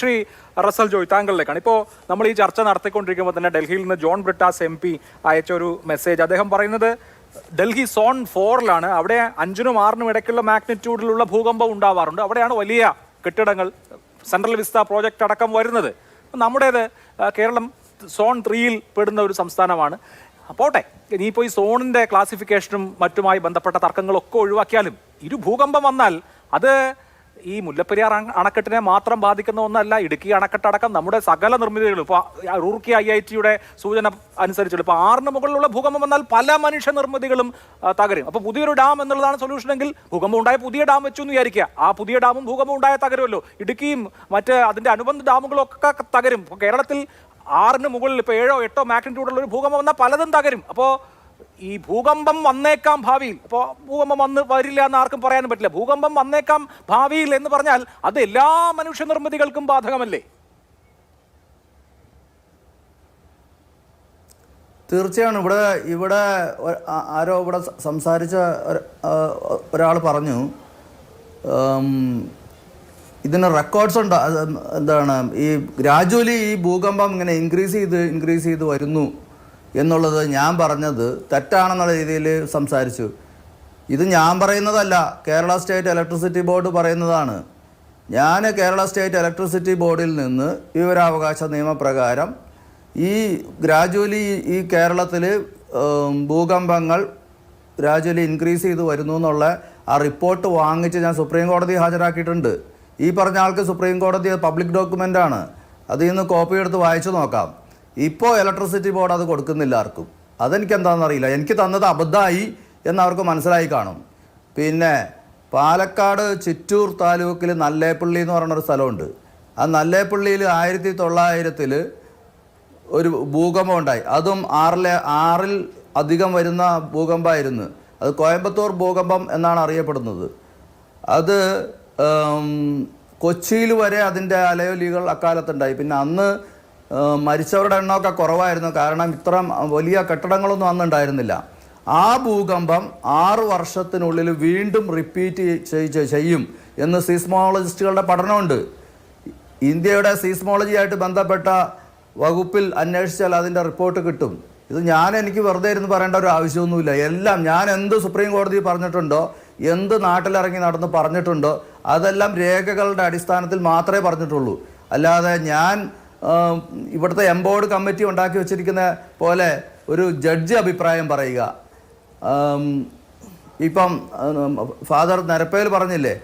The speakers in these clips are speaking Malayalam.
ശ്രീ റസൽ ജോയ് താങ്കളിലേക്കാണ്. ഇപ്പോൾ നമ്മൾ ഈ ചർച്ച നടത്തിക്കൊണ്ടിരിക്കുമ്പോൾ തന്നെ ഡൽഹിയിൽ നിന്ന് ജോൺ ബ്രിട്ടാസ് എം പി അയച്ച ഒരു മെസ്സേജ്. അദ്ദേഹം പറയുന്നത് ഡൽഹി സോൺ ഫോറിലാണ്. അവിടെ അഞ്ചിനും ആറിനും ഇടയ്ക്കുള്ള മാഗ്നിറ്റ്യൂഡിലുള്ള ഭൂകമ്പം ഉണ്ടാവാറുണ്ട്. അവിടെയാണ് വലിയ കെട്ടിടങ്ങൾ സെൻട്രൽ വിസ്ത പ്രോജക്റ്റ് അടക്കം വരുന്നത്. നമ്മുടേത് കേരളം സോൺ ത്രീയിൽ പെടുന്ന ഒരു സംസ്ഥാനമാണ്. പോട്ടെ ഇനിയിപ്പോൾ ഈ സോണിന്റെ ക്ലാസിഫിക്കേഷനും മറ്റുമായി ബന്ധപ്പെട്ട തർക്കങ്ങളൊക്കെ ഒഴിവാക്കിയാലും ഇരു ഭൂകമ്പം വന്നാൽ അത് ഈ മുല്ലപ്പെരിയാർ അണക്കെട്ടിനെ മാത്രം ബാധിക്കുന്ന ഒന്നല്ല ഇടുക്കി അണക്കെട്ടടക്കം നമ്മുടെ സകല നിർമ്മിതികളും. ഇപ്പോൾ റൂർക്കി ഐ ഐ ടിയുടെ സൂചന അനുസരിച്ചുള്ള ഇപ്പോൾ ആറിന് മുകളിലുള്ള ഭൂകമ്പം വന്നാൽ പല മനുഷ്യ നിർമ്മിതികളും തകരും. അപ്പോൾ പുതിയൊരു ഡാം എന്നുള്ളതാണ് സൊല്യൂഷൻ എങ്കിൽ ഭൂകമ്പം ഉണ്ടായ പുതിയ ഡാം വെച്ചു എന്ന് വിചാരിക്കുക. ആ പുതിയ ഡാമും ഭൂകമ്പം ഉണ്ടായ തകരുമല്ലോ. ഇടുക്കിയും മറ്റ് അതിന്റെ അനുബന്ധ ഡാമുകളും ഒക്കെ തകരും. കേരളത്തിൽ ആറിന് മുകളിൽ ഇപ്പോൾ ഏഴോ എട്ടോ മാഗ്നിറ്റ്യൂഡുള്ള ഒരു ഭൂകമ്പം വന്നാൽ പലതും തകരും. അപ്പോൾ ഈ ഭൂകമ്പം വന്നേക്കാം ഭാവിയിൽ. അപ്പോൾ ഭൂകമ്പം വന്ന് വരില്ല എന്ന് ആർക്കും പറയാനും പറ്റില്ല. ഭൂകമ്പം വന്നേക്കാം ഭാവിയിൽ എന്ന് പറഞ്ഞാൽ അത് എല്ലാ മനുഷ്യ നിർമ്മിതികൾക്കും ബാധകമല്ലേ? തീർച്ചയാണ് ഇവിടെ ഇവിടെ ആരോ ഇവിടെ സംസാരിച്ച ഒരാൾ പറഞ്ഞു ഇതിന് റെക്കോർഡ്സ് ഉണ്ട്. എന്താണ് ഈ ഗ്രാജുവലി ഈ ഭൂകമ്പം ഇങ്ങനെ ഇൻക്രീസ് ചെയ്ത് ഇൻക്രീസ് ചെയ്ത് വരുന്നു. എന്നുള്ളത് ഞാൻ പറഞ്ഞത് തെറ്റാണെന്നുള്ള രീതിയിൽ സംസാരിച്ചു. ഇത് ഞാൻ പറയുന്നതല്ല. കേരള സ്റ്റേറ്റ് ഇലക്ട്രിസിറ്റി ബോർഡ് പറയുന്നതാണ്. ഞാൻ കേരള സ്റ്റേറ്റ് ഇലക്ട്രിസിറ്റി ബോർഡിൽ നിന്ന് വിവരാവകാശ നിയമപ്രകാരം ഈ ഗ്രാജുവലി ഈ കേരളത്തിൽ ഭൂകമ്പങ്ങൾ ഗ്രാജുവലി ഇൻക്രീസ് ചെയ്ത് വരുന്നു എന്നുള്ള ആ റിപ്പോർട്ട് വാങ്ങിച്ച് ഞാൻ സുപ്രീം കോടതി ഹാജരാക്കിയിട്ടുണ്ട്. ഈ പറഞ്ഞ ആൾക്ക് സുപ്രീം കോടതി പബ്ലിക് ഡോക്യുമെന്റാണ്. അതിൽ നിന്ന് കോപ്പി എടുത്ത് വായിച്ചു നോക്കാം. ഇപ്പോൾ ഇലക്ട്രിസിറ്റി ബോർഡ് അത് കൊടുക്കുന്നില്ല ആർക്കും. അതെനിക്ക് എന്താണെന്ന് അറിയില്ല എനിക്ക് തന്നത് അബദ്ധമായി എന്നവർക്ക് മനസ്സിലായി കാണും. പിന്നെ പാലക്കാട് ചിറ്റൂർ താലൂക്കിൽ നല്ലേപ്പള്ളി എന്ന് പറയുന്നൊരു സ്ഥലമുണ്ട്. ആ നല്ലേപ്പള്ളിയിൽ ആയിരത്തി തൊള്ളായിരത്തിൽ ഒരു ഭൂകമ്പം ഉണ്ടായി. അതും ആറിലെ ആറിൽ അധികം വരുന്ന ഭൂകമ്പമായിരുന്നു അത് കോയമ്പത്തൂർ ഭൂകമ്പം എന്നാണ് അറിയപ്പെടുന്നത്. അത് കൊച്ചിയിൽ വരെ അതിന്റെ അലയൊലികൾ അക്കാലത്തുണ്ടായി. പിന്നെ അന്ന് മരിച്ചവരുടെ എണ്ണമൊക്കെ കുറവായിരുന്നു. കാരണം ഇത്ര വലിയ കെട്ടിടങ്ങളൊന്നും അന്നുണ്ടായിരുന്നില്ല. ആ ഭൂകമ്പം ആറു വർഷത്തിനുള്ളിൽ വീണ്ടും റിപ്പീറ്റ് ചെയ്- ചെയ്യും എന്ന് സീസ്മോളജിസ്റ്റുകളുടെ പഠനമുണ്ട്. ഇന്ത്യയുടെ സീസ്മോളജിയായിട്ട് ബന്ധപ്പെട്ട വകുപ്പിൽ അന്വേഷിച്ചാൽ അതിന്റെ റിപ്പോർട്ട് കിട്ടും. ഇത് ഞാൻ എനിക്ക് വെറുതെ ഇരുന്ന് പറയേണ്ട ഒരു ആവശ്യമൊന്നുമില്ല. എല്ലാം ഞാൻ എന്ത് സുപ്രീം കോടതി പറഞ്ഞിട്ടുണ്ടോ എന്ത് നാട്ടിലിറങ്ങി നടന്ന് പറഞ്ഞിട്ടുണ്ടോ അതെല്ലാം രേഖകളുടെ അടിസ്ഥാനത്തിൽ മാത്രമേ പറഞ്ഞിട്ടുള്ളൂ. അല്ലാതെ ഞാൻ ഇവിടുത്തെ എംബോർഡ് കമ്മിറ്റി ഉണ്ടാക്കി വെച്ചിരിക്കുന്ന പോലെ ഒരു ജഡ്ജ് അഭിപ്രായം പറയുക. ഇപ്പം ഫാദർ നരപ്പേൽ പറഞ്ഞില്ലേ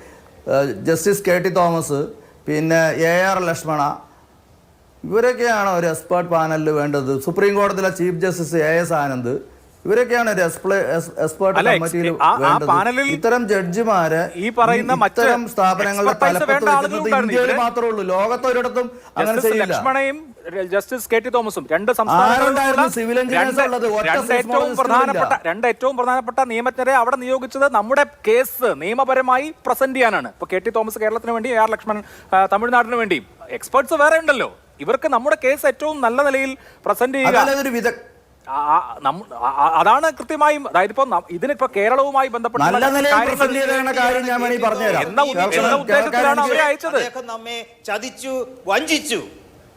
ജസ്റ്റിസ് കെ ടി തോമസ് പിന്നെ എ ആർ ലക്ഷ്മണ ഇവരൊക്കെയാണ് ഒരു എക്സ്പേർട്ട് പാനലിൽ വേണ്ടത്. സുപ്രീം കോടതിയിലെ chief justice A S Anand ഇവരൊക്കെയാണ് എക്സ്പേർട്ട് പാനലിൽ ഇത്തരം ജഡ്ജിമാരെ ഈ പറയുന്ന മറ്റു ഇത്തരം സ്ഥാപനങ്ങളുടെ തലപ്പത്ത് വേണ്ട വെക്കുന്നത് ഇന്ത്യയിൽ മാത്രമേ ഉള്ളൂ. ലോകത്തൊരിടത്തും അങ്ങനെ ചെയ്യില്ല. ലക്ഷ്മണയും ജസ്റ്റിസ് കെ ടി തോമസും രണ്ട് ഏറ്റവും പ്രധാനപ്പെട്ട രണ്ട് ഏറ്റവും പ്രധാനപ്പെട്ട നിയമജ്ഞരെ അവിടെ നിയോഗിച്ചത് നമ്മുടെ കേസ് നിയമപരമായി പ്രസന്റ് ചെയ്യാനാണ്. ഇപ്പൊ കെ ടി തോമസ് കേരളത്തിന് വേണ്ടി ആർ ലക്ഷ്മണൻ തമിഴ്നാടിന് വേണ്ടിയും. എക്സ്പേർട്സ് വേറെ ഉണ്ടല്ലോ. ഇവർക്ക് നമ്മുടെ കേസ് ഏറ്റവും നല്ല നിലയിൽ പ്രസന്റ് ചെയ്യുക അതാണ് കൃത്യമായും അതായത് ഇപ്പൊ ഇതിനിപ്പോ കേരളവുമായി ബന്ധപ്പെട്ട എന്ന ഉദ്ദേശത്തിലാണ് അവരെ അയച്ചത്. നമ്മെ ചതിച്ചു വഞ്ചിച്ചു.